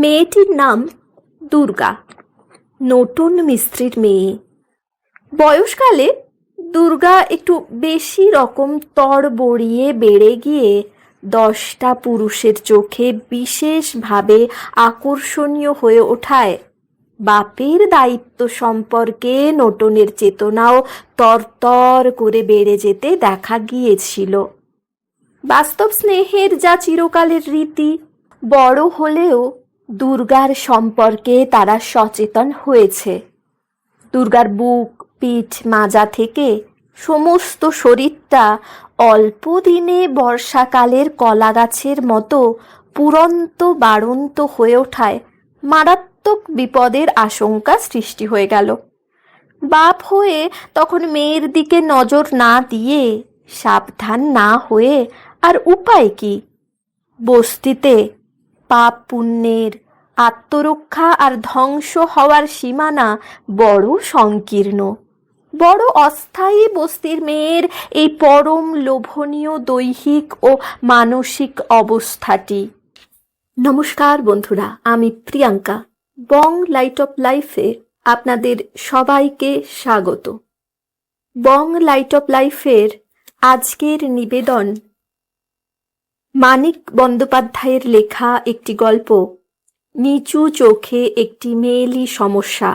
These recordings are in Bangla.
মেয়েটির নাম দুর্গা। নতুন মিস্ত্রির মেয়ে। বয়সকালে দুর্গা একটু বেশি রকম তর বড়িয়ে বেড়ে গিয়ে দশটা পুরুষের চোখে বিশেষভাবে আকর্ষণীয় হয়ে ওঠায়। বাপের দায়িত্ব সম্পর্কে নটনের চেতনাও তরতর করে বেড়ে যেতে দেখা গিয়েছিল। বাস্তব স্নেহের যা চিরকালের রীতি, বড় হলেও দুর্গার সম্পর্কে তারা সচেতন হয়েছে। দুর্গার বুক, পিঠ, মাজা থেকে সমস্ত শরীরটা অল্প দিনে বর্ষাকালের কলা গাছের মতো পুরন্ত বাড়ন্ত হয়ে ওঠায় মারাত্মক বিপদের আশঙ্কা সৃষ্টি হয়ে গেল। বাপ হয়ে তখন মেয়ের দিকে নজর না দিয়ে সাবধান না হয়ে আর উপায় কি? বস্তিতে পাপ পুণ্যের আত্মরক্ষা আর ধ্বংস হওয়ার সীমানা বড় সংকীর্ণ। বড় অস্থায়ী বস্তির মেয়ের এই পরম লোভনীয় দৈহিক ও মানসিক অবস্থাটি। নমস্কার বন্ধুরা, আমি প্রিয়াঙ্কা। বং লাইট অফ লাইফে আপনাদের সবাইকে স্বাগত। বং লাইট অফ লাইফের আজকের নিবেদন মানিক বন্দ্যোপাধ্যায়ের লেখা একটি গল্প নিচু চোখে একটি মেয়েলি সমস্যা।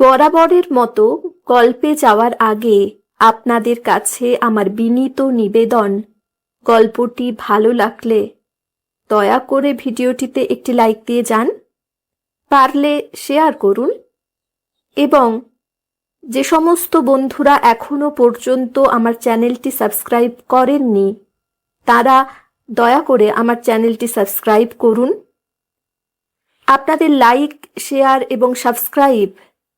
বরাবরের মতো গল্পে যাওয়ার আগে আপনাদের কাছে আমার বিনীত নিবেদন, গল্পটি ভালো লাগলে দয়া করে ভিডিওটিতে একটি লাইক দিয়ে যান, পারলে শেয়ার করুন এবং যে সমস্ত বন্ধুরা এখনও পর্যন্ত আমার চ্যানেলটি সাবস্ক্রাইব করেননি, তারা দয়া করে আমার চ্যানেলটি সাবস্ক্রাইব করুন। আপনাদের লাইক, শেয়ার এবং সাবস্ক্রাইব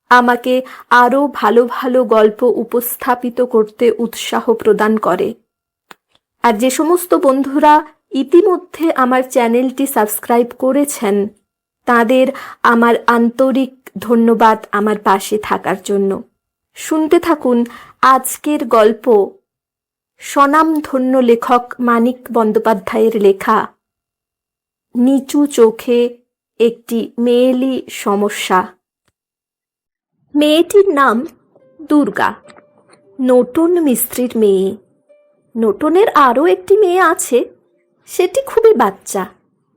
আমাকে আরও ভালো ভালো গল্প উপস্থাপিত করতে উৎসাহ প্রদান করে। আর যে সমস্ত বন্ধুরা ইতিমধ্যে আমার চ্যানেলটি সাবস্ক্রাইব করেছেন, তাদের আমার আন্তরিক ধন্যবাদ আমার পাশে থাকার জন্য। শুনতে থাকুন আজকের গল্প। স্বনামধন্য লেখক মানিক বন্দ্যোপাধ্যায়ের লেখা, নিচু চোখে একটি মেয়েলি সমস্যা। মেয়েটির নাম দুর্গা। নতুন মিস্ত্রির মেয়ে। নটনের আরও একটি মেয়ে আছে, সেটি খুবই বাচ্চা।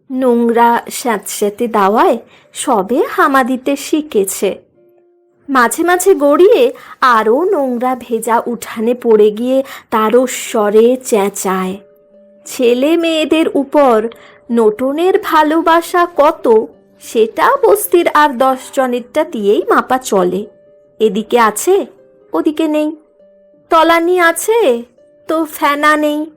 নোংরা স্যাঁতস্যাঁতে দাওয়ায় সবে হামা দিতে শিখেছে। মাঝে মাঝে গড়িয়ে আরও নোংরা ভেজা উঠানে পড়ে গিয়ে তারও স্বরে চেঁচায়। ছেলে মেয়েদের উপর নটনের ভালোবাসা কত, সেটা বস্তির আর দশ জনেরটা দিয়েই মাপা চলে। এদিকে আছে, ওদিকে নেই। তলানি আছে, তো ফেনা নেই।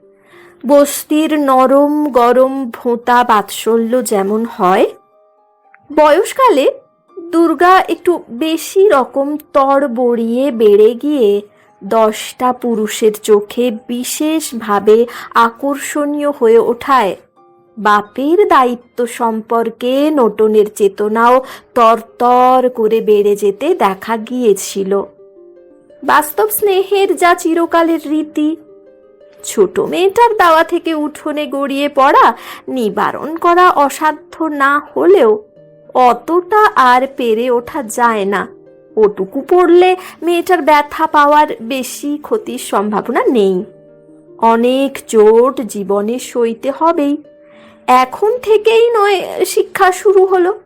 বস্তির নরম গরম ভোঁতা বাৎসল্য যেমন হয়। বয়সকালে দুর্গা একটু বেশি রকম তর বড়িয়ে বেড়ে গিয়ে দশটা পুরুষের চোখে বিশেষভাবে আকর্ষণীয় হয়ে ওঠায়। বাপের দায়িত্ব সম্পর্কে নটনের চেতনাও তরতর করে বেড়ে যেতে দেখা গিয়েছিল। বাস্তব স্নেহের যা চিরকালের রীতি। ছোট মেয়েটার দাওয়া থেকে উঠোনে গড়িয়ে পড়া নিবারণ করা অসাধ্য না হলেও অতটা আর পেরে ওঠা যায় না। ওটুকু পড়লে মেয়েটার ব্যথা পাওয়ার বেশি ক্ষতির সম্ভাবনা নেই। অনেক চোট জীবনে সইতে হবেই। এখন থেকেই নয়, শিক্ষা শুরু হলো।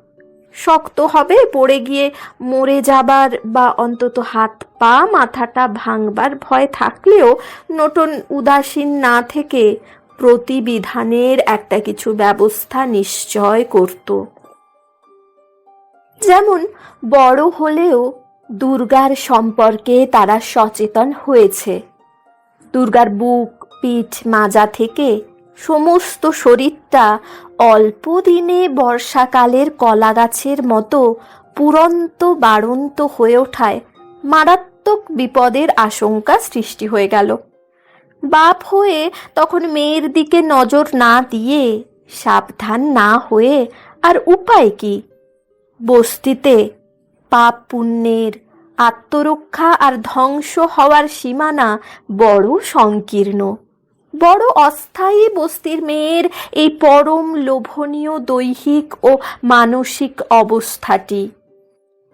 শক্ত হবে, পড়ে গিয়ে মরে যাবার বা অন্তত হাত পা মাথাটা ভাঙবার ভয় থাকলেও নটন উদাসীন না থেকে প্রতিবিধানের একটা কিছু ব্যবস্থা নিশ্চয় করত। যেমন, বড় হলেও দুর্গার সম্পর্কে তারা সচেতন হয়েছে। দুর্গার বুক, পিঠ, মাজা থেকে সমস্ত শরীরটা অল্প দিনে বর্ষাকালের কলা গাছের মতো পুরন্ত বাড়ন্ত হয়ে ওঠায় মারাত্মক বিপদের আশঙ্কা সৃষ্টি হয়ে গেল। বাপ হয়ে তখন মেয়ের দিকে নজর না দিয়ে সাবধান না হয়ে আর উপায় কি? বস্তিতে পাপ পুণ্যের আত্মরক্ষা আর ধ্বংস হওয়ার সীমানা বড় সংকীর্ণ। বড় অস্থায়ী বস্তির মেয়ের এই পরম লোভনীয় দৈহিক ও মানসিক অবস্থাটি।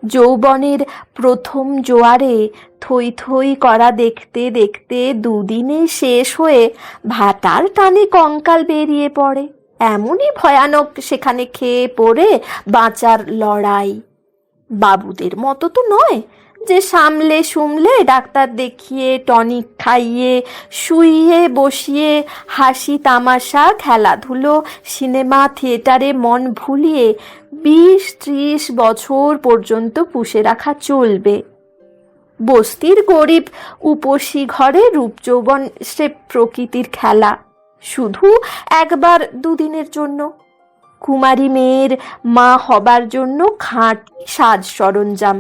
যৌবনের প্রথম জোয়ারে থই থই করা দেখতে দেখতে দুদিনে শেষ হয়ে ভাটার টানে কঙ্কাল বেরিয়ে পড়ে। এমনই ভয়ানক সেখানে খেয়ে পড়ে বাঁচার লড়াই। বাবুদের মতো তো নয় যে সামলে সুমলে ডাক্তার দেখিয়ে, টনিক খাইয়ে, শুইয়ে, বসিয়ে, হাসি, তামাশা, খেলাধুলো, সিনেমা, থিয়েটারে মন ভুলিয়ে বিশ ত্রিশ বছর পর্যন্ত পুষে রাখা চলবে। বস্তির গরিব উপসী ঘরে রূপযৌবন সে প্রকৃতির খেলা। শুধু একবার দুদিনের জন্য। কুমারী মেয়ের মা হবার জন্য খাট সাজ সরঞ্জাম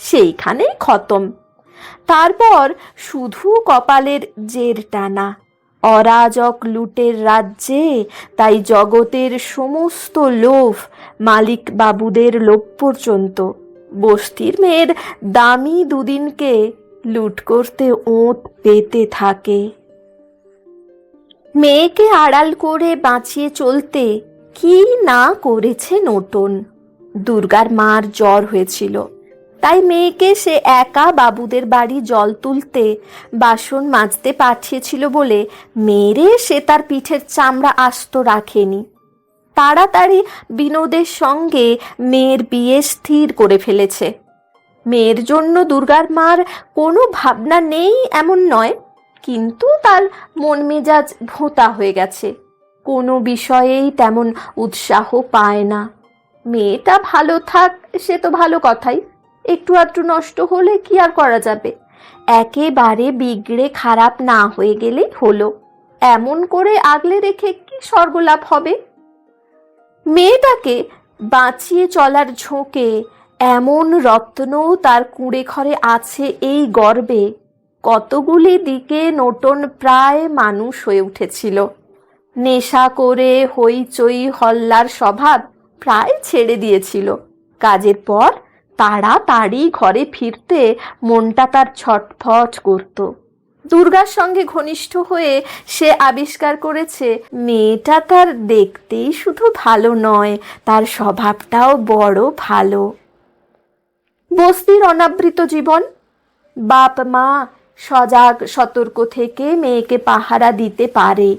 সেইখানেই খতম। তারপর শুধু কপালের জের টানা। অরাজক লুটের রাজ্যে, তাই জগতের সমস্ত লোভ মালিক বাবুদের লোভ পর্যন্ত। বস্তির মেয়ের দামি দুদিনকে লুট করতে ওঁত পেতে থাকে। মেয়েকে আড়াল করে বাঁচিয়ে চলতে কি না করেছে নটন দুর্গার মার জ্বর হয়েছিল। তাই মেয়েকে সে একা বাবুদের বাড়ি জল তুলতে বাসন মাজতে পাঠিয়েছিল বলে মেরে সে তার পিঠের চামড়া আস্ত রাখেনি। তাড়াতাড়ি বিনোদের সঙ্গে মেয়ের বিয়ে স্থির করে ফেলেছে। মেয়ের জন্য দুর্গার মার কোনো ভাবনা নেই এমন নয়। কিন্তু তার মন মেজাজ ভোঁতা হয়ে গেছে। কোনো বিষয়েই তেমন উৎসাহ পায় না। মেয়েটা ভালো থাক, সে তো ভালো কথাই। একটু আধটু নষ্ট হলে কি আর করা যাবে? একেবারে বিগড়ে খারাপ না হয়ে গেলেই হলো। এমন করে আগলে রেখে কি স্বর্গলাভ হবে? মেয়েটাকে বাঁচিয়ে চলার ঝোঁকে এমন রত্ন তার কুঁড়ে ঘরে আছে এই গর্বে। কতগুলি দিকে নোটন প্রায় মানুষ হয়ে উঠেছিল। নেশা করে হইচই হল্লার স্বভাব প্রায় ছেড়ে দিয়েছিল। কাজের পর তাড়াতাড়ি ঘরে ফিরতে মনটা তার ছটফট করত। দুর্গার সঙ্গে ঘনিষ্ঠ হয়ে সে আবিষ্কার করেছে, মেয়েটা তার দেখতেই শুধু ভালো নয়, তার স্বভাবটাও বড় ভালো। বস্তির অনাবৃত জীবন বাপ মা সজাগ, সতর্ক থেকে মেয়েকে পাহারা দিতে পারে।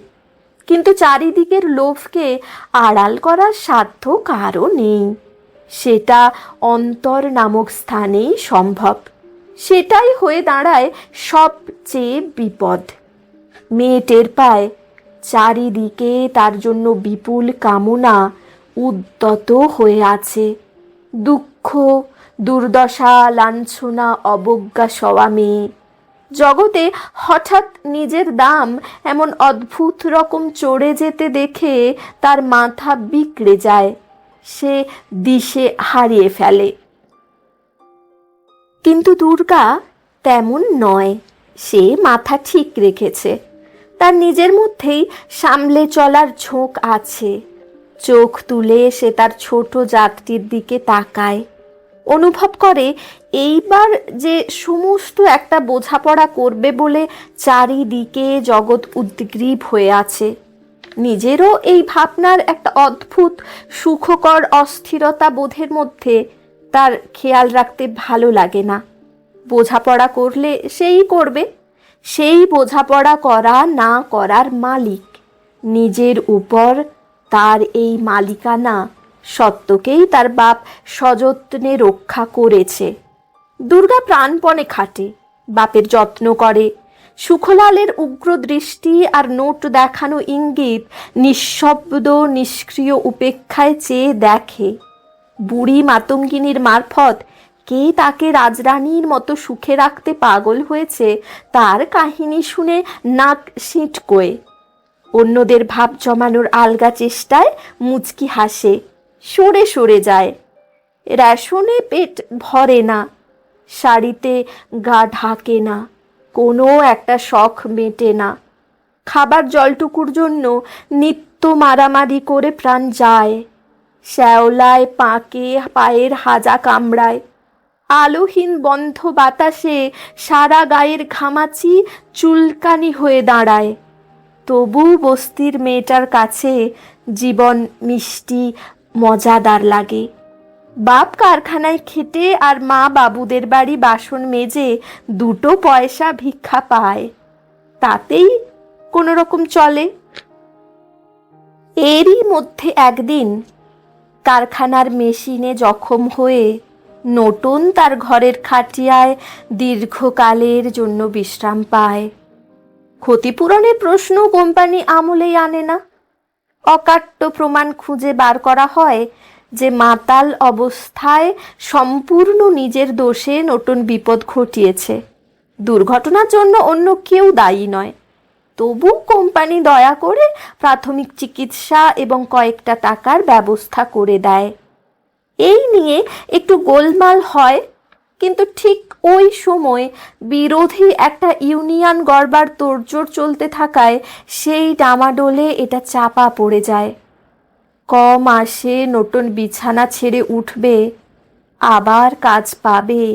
কিন্তু চারিদিকের লোভকে আড়াল করার সাধ্য কারও নেই। সেটা অন্তর নামক স্থানেই সম্ভব। সেটাই হয়ে দাঁড়ায় সবচেয়ে বিপদ। মেয়ে টের পায়, চারিদিকে তার জন্য বিপুল কামনা উদ্যত হয়ে আছে। দুঃখ, দুর্দশা, লাঞ্ছনা, অবজ্ঞা সওয়া মেয়ে। জগতে হঠাৎ নিজের দাম এমন অদ্ভুত রকম চড়ে যেতে দেখে তার মাথা বিগড়ে যায়। সে দিশে হারিয়ে ফেলে। কিন্তু দুর্গা তেমন নয়, সে মাথা ঠিক রেখেছে। তার নিজের মধ্যেই সামলে চলার ঝোঁক আছে। চোখ তুলে সে তার ছোট জাতটির দিকে তাকায়। অনুভব করে এইবার যে সমস্ত একটা বোঝাপড়া করবে বলে চারিদিকে জগৎ উদ্গ্রীব হয়ে আছে, নিজেরও এই ভাবনার একটা অদ্ভুত, সুখকর অস্থিরতা বোধের মধ্যে তার খেয়াল রাখতে ভালো লাগে না। বোঝাপড়া করলে সেই করবে, সেই বোঝাপড়া করা না করার মালিক। নিজের উপর তার এই মালিকানা সত্যকেই তার বাপ সযত্নে রক্ষা করেছে। দুর্গা প্রাণপণে খাটে, বাপের যত্ন করে। সুখলালের উগ্র দৃষ্টি আর নোট দেখানো ইঙ্গিত নিঃশব্দ, নিষ্ক্রিয় উপেক্ষায় চেয়ে দেখে। বুড়ি মাতঙ্গিনীর মারফত কে তাকে রাজরানীর মতো সুখে রাখতে পাগল হয়েছে তার কাহিনী শুনে নাক সিঁটকোয়। অন্যদের ভাব জমানোর আলগা চেষ্টায় মুচকি হাসে, সরে সরে যায়। রেশনে পেট ভরে না। শাড়িতে গা ঢাকে না, কোনো একটা শখ মেটে না। খাবার জলটুকুর জন্য নিত্য মারামারি করে প্রাণ যায়, শ্যাওলায় পাকে পায়ের হাজা কামড়ায়। আলোহীন বন্ধ বাতাসে সারা গায়ের ঘামাচি চুলকানি হয়ে দাঁড়ায়। তবু বস্তির মেয়েটার কাছে জীবন মিষ্টি, মজাদার লাগে। বাপ কারখানায় খেটে আর মা বাবুদের বাড়ি বাসন মেজে দুটো পয়সা ভিক্ষা পায়। তাতেই কোনো রকম চলে। এরই মধ্যে একদিন কারখানার মেশিনে জখম হয়ে নতুন তার ঘরের খাটিয়ায় দীর্ঘকালের জন্য বিশ্রাম পায়। ক্ষতিপূরণের প্রশ্ন কোম্পানি আমলেই আনে না। অকাট্য প্রমাণ খুঁজে বার করা হয় যে মাতাল অবস্থায় সম্পূর্ণ নিজের দোষে নতুন বিপদ ঘটিয়েছে। দুর্ঘটনার জন্য অন্য কেউ দায়ী নয়। তবু কোম্পানি দয়া করে প্রাথমিক চিকিৎসা এবং কয়েকটা টাকার ব্যবস্থা করে দেয়। এই নিয়ে একটু গোলমাল হয়, কিন্তু ঠিক ওই সময় বিরোধী একটা ইউনিয়ন গড়বার তোড়জোড় চলতে থাকায় সেই ডামাডোলে এটা চাপা পড়ে যায়। ক মাসে নতুন বিছানা ছেড়ে উঠবে, আবার কাজ পাবে,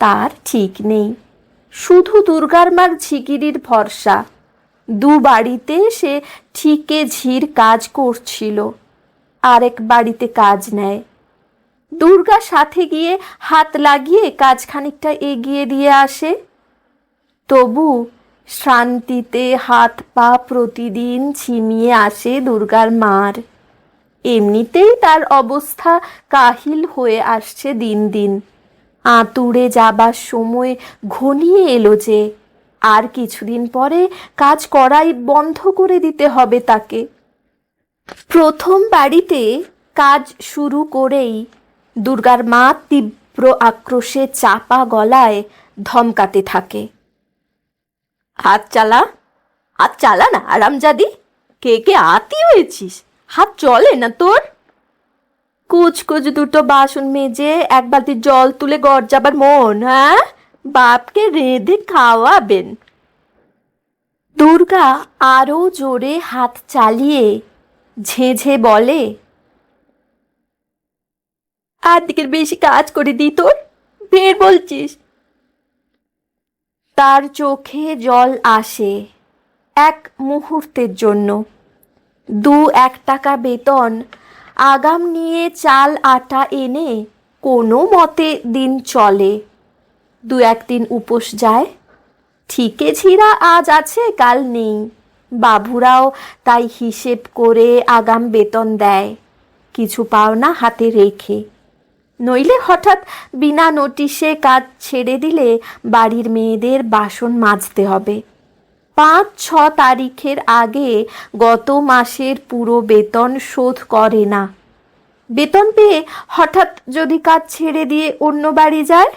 তার ঠিক নেই। শুধু দুর্গার মার ঝিকিরির ভরসা, দু বাড়িতে সে ঠিকে ঝির কাজ করছিল, আরেক বাড়িতে কাজ নেয়। দুর্গা সাথে গিয়ে হাত লাগিয়ে কাজ খানিকটা এগিয়ে দিয়ে আসে। তবু শান্তিতে হাত পা প্রতিদিন ছিমিয়ে আসে দুর্গার মার। এমনিতেই তার অবস্থা কাহিল হয়ে আসছে দিন দিন। আঁতুড়ে যাবার সময় ঘনিয়ে এলো যে, আর কিছুদিন পরে কাজ করাই বন্ধ করে দিতে হবে তাকে। প্রথম বাড়িতে কাজ শুরু করেই দুর্গার মা তীব্র আক্রোশে চাপা গলায় ধমকাতে থাকে। হাত চালা হাত চালা না আরামজাদি কে কে আতি হয়েছিস? হাত চলে না তোর? কুচ কুচ দুটো বাসন মেজে এক বালতি জল তুলে গড় যাবার মন হ্যাঁ? বাপকে রেঁধে খাওয়াবেন। দুর্গা আরও জোরে হাত চালিয়ে ঝেঝে বলে আর দিকের বেশি কাজ করে দিই তোর ফের বলছিস। তার চোখে জল আসে এক মুহূর্তের জন্য। দু এক টাকা বেতন। আগাম নিয়ে চাল আটা এনে কোনো মতে দিন চলে। দু একদিন উপোস যায়। ঠিকে ঝিরা আজ আছে, কাল নেই। বাবুরাও তাই হিসেব করে আগাম বেতন দেয়। কিছু পাওনা হাতে রেখে। নইলে হঠাৎ বিনা নোটিশে কাজ ছেড়ে দিলে বাড়ির মেয়েদের বাসন মাজতে হবে। পাঁচ ছ তারিখের আগে গত মাসের পুরো বেতন শোধ করে না। বেতন পেয়ে হঠাৎ যদি কাজ ছেড়ে দিয়ে অন্য বাড়ি যায়?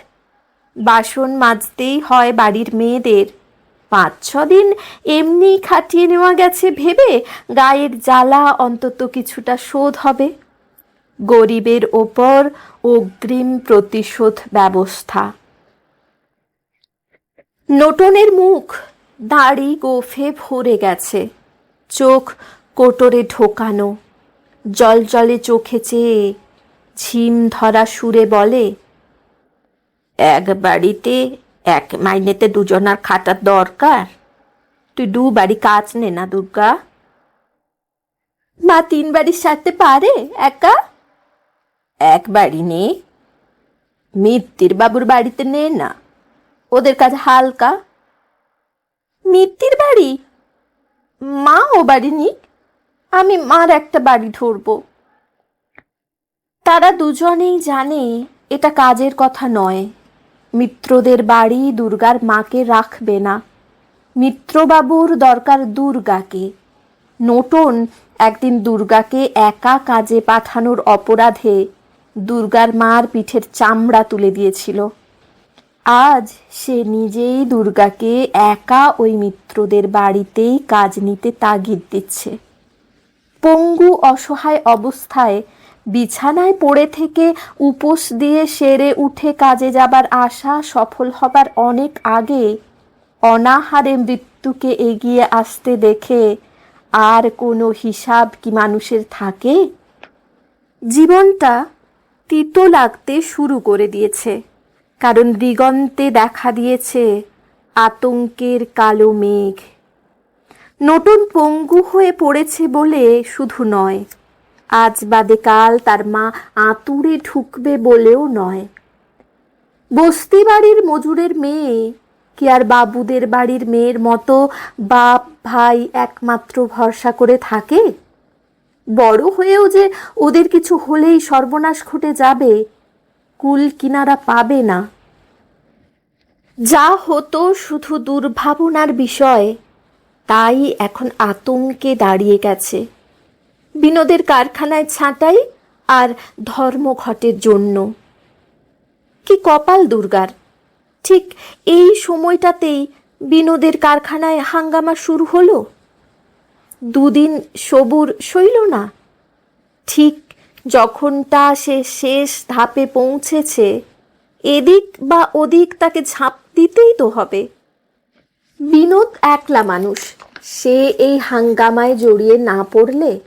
বাসন মাজতেই হয় বাড়ির মেয়েদের। পাঁচ ছ দিন এমনি খাটিয়ে নেওয়া গেছে ভেবে গায়ের জ্বালা অন্তত কিছুটা শোধ হবে। গরিবের ওপর অগ্রিম প্রতিশোধ ব্যবস্থা। নোটনের মুখ দাড়ি গোফে ভরে গেছে। চোখ কোটরে ঢোকানো। জল জলে চোখে চেয়ে ঝিম ধরা সুরে বলে, এক বাড়িতে এক মাইনেতে দুজনার খাটার দরকার। তুই দু বাড়ি কাজ নে না, দুর্গা। মা তিন বাড়ি সারতে পারে, একা? এক বাড়ি নে। মিত্তির বাবুর বাড়িতে নে না। ওদের কাজ হালকা। মিত্তির বাড়ি? মা ও বাড়ি, নিক। আমি মার একটা বাড়ি ধরবো। তারা দুজনেই জানে এটা কাজের কথা নয়। মিত্রদের বাড়ি দুর্গার মাকে রাখবে না। মিত্রবাবুর দরকার দুর্গাকে। নোটন একদিন দুর্গাকে একা কাজে পাঠানোর অপরাধে দুর্গার মার পিঠের চামড়া তুলে দিয়েছিল। আজ সে নিজেই দুর্গাকে একা ওই মিত্রদের বাড়িতেই কাজ নিতে তাগিদ দিচ্ছে। পঙ্গু অসহায় অবস্থায় বিছানায় পড়ে থেকে উপোস দিয়ে সেরে উঠে কাজে যাবার আশা সফল হবার অনেক আগে অনাহারে মৃত্যুকে এগিয়ে আসতে দেখে আর কোনো হিসাব কি মানুষের থাকে? জীবনটা তিতো লাগতে শুরু করে দিয়েছে। কারণ দিগন্তে দেখা দিয়েছে আতঙ্কের কালো মেঘ। নতুন পঙ্গু হয়ে পড়েছে বলে শুধু নয়, আজ বাদে কাল তার মা আতুরে ঢুকবে বলেও নয়। বস্তি বাড়ির মজুরের মেয়ে, কি আর বাবুদের বাড়ির মেয়ের মতো বাপ ভাই একমাত্র ভরসা করে থাকে? বড় হয়েও যে ওদের কিছু হলেই সর্বনাশ ঘটে যাবে, কুল কিনারা পাবে না। যা হতো শুধু দুর্ভাবনার বিষয়, তাই এখন আতঙ্কে দাঁড়িয়ে গেছে। বিনোদের কারখানায় ছাঁটাই আর ধর্মঘটের জন্য। কি কপাল দুর্গার! ঠিক এই সময়টাতেই বিনোদের কারখানায় হাঙ্গামা শুরু হলো? দুদিন সবুর সইল না? ঠিক যখনটা সে শেষ ধাপে পৌঁছেছে এদিক বা ওদিক তাকে ঝাঁপ দিতেই তো হবে। বিনোদ একলা মানুষ। সে এই হাঙ্গামায় জড়িয়ে না পড়লে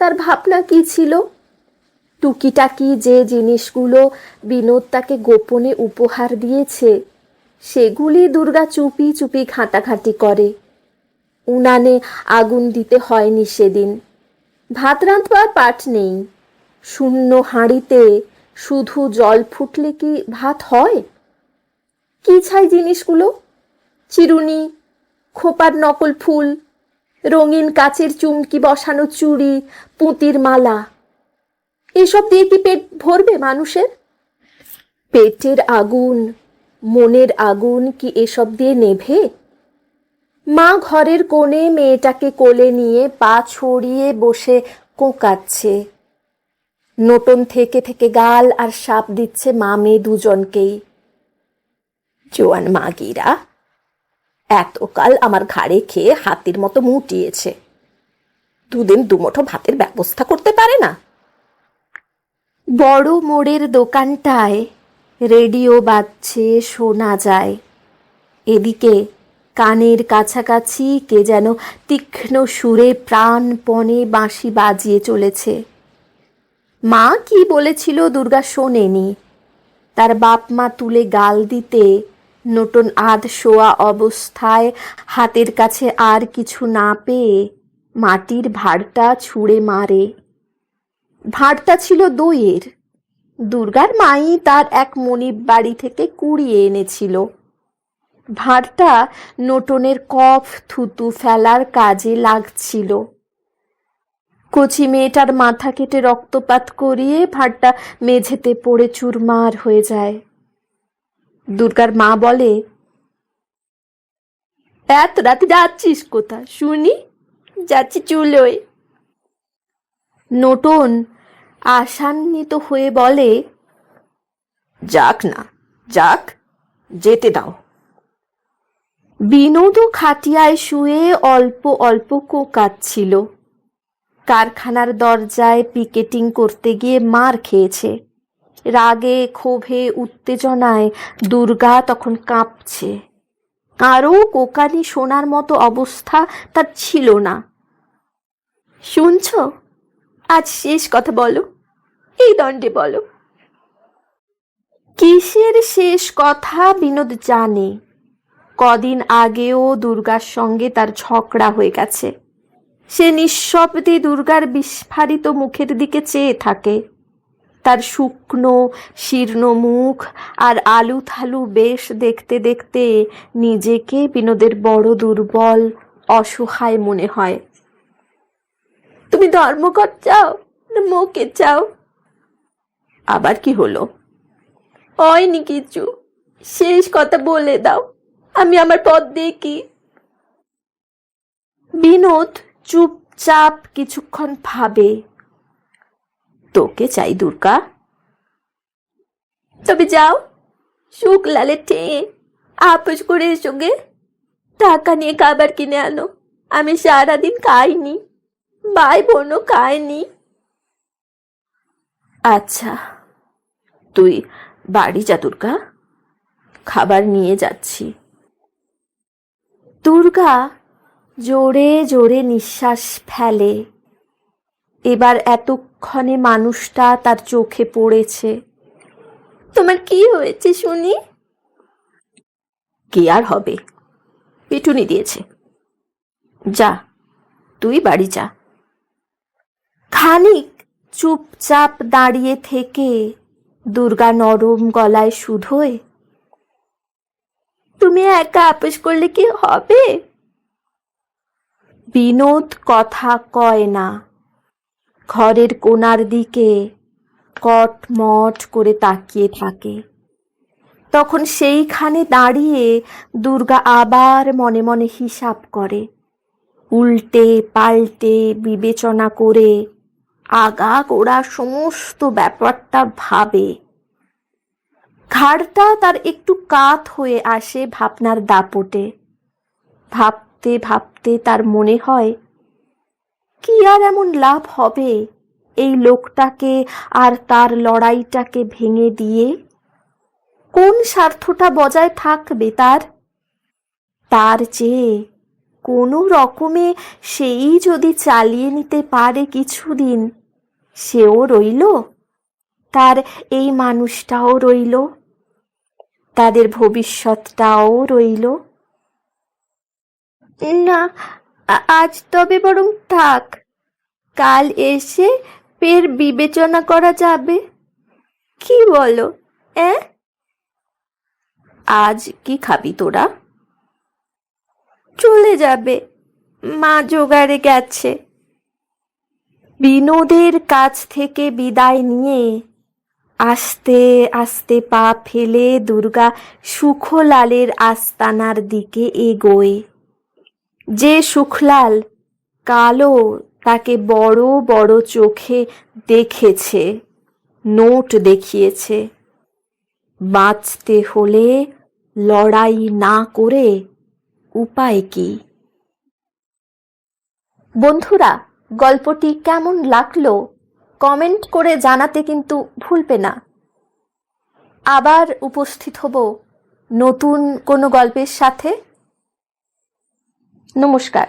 তার ভাবনা কি ছিল? টুকিটাকি যে জিনিসগুলো বিনোদ তাকে গোপনে উপহার দিয়েছে, সেগুলি দুর্গা চুপি চুপি ঘাঁটাঘাঁটি করে। উনানে আগুন দিতে হয়নি সেদিন। ভাত রাঁধবার পাট নেই। শূন্য হাঁড়িতে শুধু জল ফুটলে কি ভাত হয়? কি ছাই জিনিসগুলো? চিরুনি, খোপার নকল ফুল, রঙিন কাচের চুমকি বসানো চুড়ি, পুঁতির মালা। এসব দিয়ে কি পেট ভরবে মানুষের? পেটের আগুন, মনের আগুন কি এসব দিয়ে নেভে? মা ঘরের কোণে মেয়েটাকে কোলে নিয়ে পা ছড়িয়ে বসে কোঁকাচ্ছে। নোটন থেকে থেকে গাল আর সাপ দিচ্ছে মা মেয়ে দুজনকেই। জোয়ান মাগিরা, এতকাল আমার ঘাড়ে খেয়ে হাতির মতো মুটিয়েছে। দুদিন দুমুঠো ভাতের ব্যবস্থা করতে পারে না? বড় মোড়ের দোকানটায় রেডিও বাজছে, শোনা যায়। এদিকে কানের কাছাকাছি কে যেন তীক্ষ্ণ সুরে প্রাণপণে বাঁশি বাজিয়ে চলেছে। মা কি বলেছিল দুর্গা শোনেনি। তার বাপ মা তুলে গাল দিতে নতুন আধ শোয়া অবস্থায় হাতের কাছে আর কিছু না পেয়ে মাটির ভাঁড়টা ছুঁড়ে মারে। ভাঁড়টা ছিল দইয়ের। দুর্গার মাই তার এক মনিব বাড়ি থেকে কুড়িয়ে এনেছিল। ভাঁড়টা নোটনের কফ থুতু ফেলার কাজে লাগছিল। কচি মেয়েটার মাথা কেটে রক্তপাত করিয়ে ভাঁড়টা মেঝেতে পড়ে চুরমার হয়ে যায়। দুর্গার মা বলে, এত রাতে যাচ্ছিস কোথা শুনি? যাচ্ছি চুলোয়। নোটন আশান্বিত হয়ে বলে, যাক না, যাক, যেতে দাও। বিনোদও খাটিয়ায় শুয়ে অল্প অল্প কোকাচ্ছিল। কারখানার দরজায় পিকেটিং করতে গিয়ে মার খেয়েছে। রাগে, ক্ষোভে, উত্তেজনায় দুর্গা তখন কাঁপছে। আরও কোকানি শোনার মতো অবস্থা তার ছিল না। শুনছ? আজ শেষ কথা বলো। এই দণ্ডে বলো। কিসের শেষ কথা বিনোদ জানে? কদিন আগেও দুর্গার সঙ্গে তার ঝগড়া হয়ে গেছে। সে নিঃশব্দে দুর্গার বিস্ফারিত মুখের দিকে চেয়ে থাকে। তার শুকনো, শীর্ণ মুখ আর আলু থালু বেশ দেখতে দেখতে নিজেকে বিনোদের বড় দুর্বল, অসহায় মনে হয়। তুমি ধর্মঘট চাও? না মোকে চাও? আবার কি হলো? হয়নি কিছু। শেষ কথা বলে দাও। আমি আমার পথ দেখি। বিনোদ চুপচাপ কিছুক্ষণ ভাবে। তোকে চাই, দুর্গা। তবে যাও শুক্লালে ঠেয়ে আপোষ করে সঙ্গে টাকা নিয়ে খাবার কিনে আনো। আমি সারাদিন খাইনি ভাই বোনও খায়নি। আচ্ছা তুই বাড়ি যা, দুর্গা। খাবার নিয়ে যাচ্ছি। দুর্গা জোরে জোরে নিঃশ্বাস ফেলে। এবার এতক্ষণে মানুষটা তার চোখে পড়েছে। তোমার কি হয়েছে শুনি? কি আর হবে? পিটুনি দিয়েছে। যা তুই বাড়ি যা। খানিক চুপচাপ দাঁড়িয়ে থেকে দুর্গা নরম গলায় শুধোয় তুমি একা আপোষ করলে কি হবে? বিনোদ কথা কয় না। ঘরের কোণার দিকে কটমট করে তাকিয়ে থাকে। তখন সেইখানে দাঁড়িয়ে দুর্গা আবার মনে মনে হিসাব করে। উল্টে পাল্টে বিবেচনা করে আগা গোড়া সমস্ত ব্যাপারটা ভাবে। ঘাড়টা তার একটু কাত হয়ে আসে ভাবনার দাপটে। ভাবতে ভাবতে তার মনে হয়, কি আর এমন লাভ হবে এই লোকটাকে আর তার লড়াইটাকে ভেঙে দিয়ে? কোন স্বার্থটা বজায় থাকবে তার? তার চেয়ে কোনো রকমে সেই যদি চালিয়ে নিতে পারে কিছুদিন, সেও রইল? তার এই মানুষটাও রইল? তাদের ভবিষ্যৎটাও রইল? না আজ তবে বরং থাক। কাল এসে ফের বিবেচনা করা যাবে। কি বলো, অ্যাঁ? আজ কি খাবি তোরা? চলে যাবে, মা জোগাড়ে গেছে। বিনোদের কাছ থেকে বিদায় নিয়ে আস্তে আস্তে পা ফেলে দুর্গা সুখলালের আস্তানার দিকে এগোয়। যে সুখলাল কালো তাকে বড় বড় চোখে দেখেছে, নোট দেখিয়েছে। বাঁচতে হলে লড়াই না করে উপায় কি? বন্ধুরা, গল্পটি কেমন লাগল কমেন্ট করে জানাতে কিন্তু ভুলবে না। আবার উপস্থিত হব নতুন কোনো গল্পের সাথে। নমস্কার